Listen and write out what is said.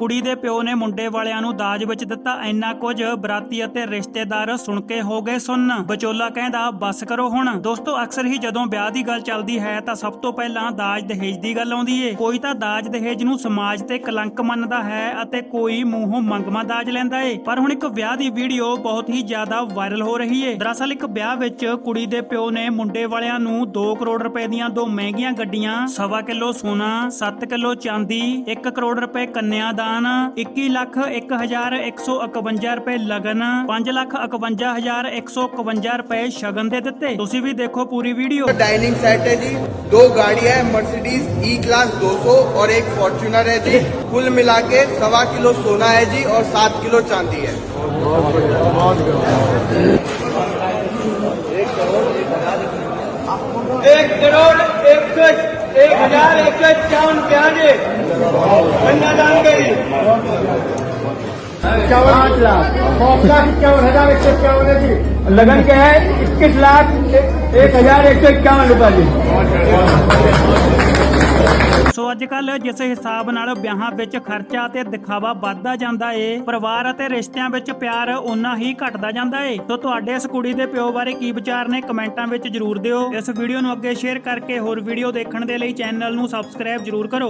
ਕੁੜੀ ਦੇ ਪਿਓ ਨੇ ਮੁੰਡੇ ਵਾਲਿਆਂ ਨੂੰ ਦਾਜ ਵਿੱਚ ਦਿੱਤਾ। ਇੰਨਾ ਕੁਝ ਬਰਾਤੀ ਅਤੇ ਰਿਸ਼ਤੇਦਾਰ ਸੁਣ ਕੇ ਹੋ ਗਏ ਸੁਣ ਵਿਚੋਲਾ ਕਹਿੰਦਾ, ਬਸ ਕਰੋ ਹੁਣ। ਦੋਸਤੋ, ਅਕਸਰ ਹੀ ਜਦੋਂ ਵਿਆਹ ਦੀ ਗੱਲ ਚੱਲਦੀ ਹੈ ਤਾਂ ਸਭ ਤੋਂ ਪਹਿਲਾਂ ਦਾਜ ਦਹੇਜ ਦੀ ਗੱਲ ਆਉਂਦੀ ਏ। ਕੋਈ ਤਾਂ ਦਾਜ ਦਹੇਜ ਨੂੰ ਸਮਾਜ ਤੇ ਕਲੰਕ ਮੰਨਦਾ ਹੈ ਅਤੇ ਕੋਈ ਮੂੰਹੋਂ ਮੰਗਮਾ ਦਾਜ ਲੈਂਦਾ ਏ। ਪਰ ਹੁਣ ਇੱਕ ਵਿਆਹ ਦੀ ਵੀਡੀਓ ਬਹੁਤ ਹੀ ਜ਼ਿਆਦਾ ਵਾਇਰਲ ਹੋ ਰਹੀ ਏ। ਦਰਅਸਲ ਇੱਕ ਵਿਆਹ ਵਿੱਚ ਕੁੜੀ ਦੇ ਪਿਓ ਨੇ ਮੁੰਡੇ ਵਾਲਿਆਂ ਨੂੰ 2 ਕਰੋੜ ਰੁਪਏ ਦੀਆਂ ਦੋ ਮਹਿੰਗੀਆਂ ਗੱਡੀਆਂ, ਸਵਾ ਕਿਲੋ ਸੋਨਾ 7 ਕਿਲੋ ਚਾਂਦੀ 1 ਕਰੋੜ ਰੁਪਏ ਕੰਨਿਆਦਾਨ 21 ਲੱਖ 1151 ਰੁਪਏ ਲਗਨ 5 ਲੱਖ 51151 ਰੁਪਏ ਸ਼ਗਨ ਦੇ ਦਿੱਤੇ ਤੁਸੀਂ ਵੀ ਦੇਖੋ ਪੂਰੀ ਵੀਡੀਓ डाइनिंग सेट है जी दो गाड़ियां हैं मर्सिडीज ई क्लास 200 और एक फॉर्च्यूनर है जी कुल मिला के सवा किलो सोना है जी और सात किलो चांदी है एक करोड़ एक सौ एक हजार एक सौ इक्यावन बयाने कन्यादान करी चौवन लाख पाँच लाख इक्यावन हजार एक सौ इक्यावन है जी लगन के है इक्कीस लाख एक हजार एक सौ इक्यावन रुपए जी ਸੋ ਅੱਜ ਕੱਲ ਜਿਸ ਹਿਸਾਬ ਨਾਲ ਵਿਆਹਾਂ ਵਿੱਚ ਖਰਚਾ ਤੇ ਦਿਖਾਵਾ ਵੱਧਦਾ ਜਾਂਦਾ ਏ, ਪਰਿਵਾਰ ਅਤੇ ਰਿਸ਼ਤਿਆਂ ਵਿੱਚ ਪਿਆਰ ਓਨਾ ਹੀ ਘਟਦਾ ਜਾਂਦਾ ਏ। ਸੋ ਤੁਹਾਡੇ ਇਸ ਕੁੜੀ ਦੇ ਪਿਓ ਬਾਰੇ ਕੀ ਵਿਚਾਰ ਨੇ ਕਮੈਂਟਾਂ ਵਿੱਚ ਜਰੂਰ ਦਿਓ। ਇਸ ਵੀਡੀਓ ਨੂੰ ਅੱਗੇ ਸ਼ੇਅਰ ਕਰਕੇ ਹੋਰ ਵੀਡੀਓ ਦੇਖਣ ਦੇ ਲਈ ਚੈਨਲ ਨੂੰ ਸਬਸਕ੍ਰਾਈਬ ਜਰੂਰ ਕਰੋ।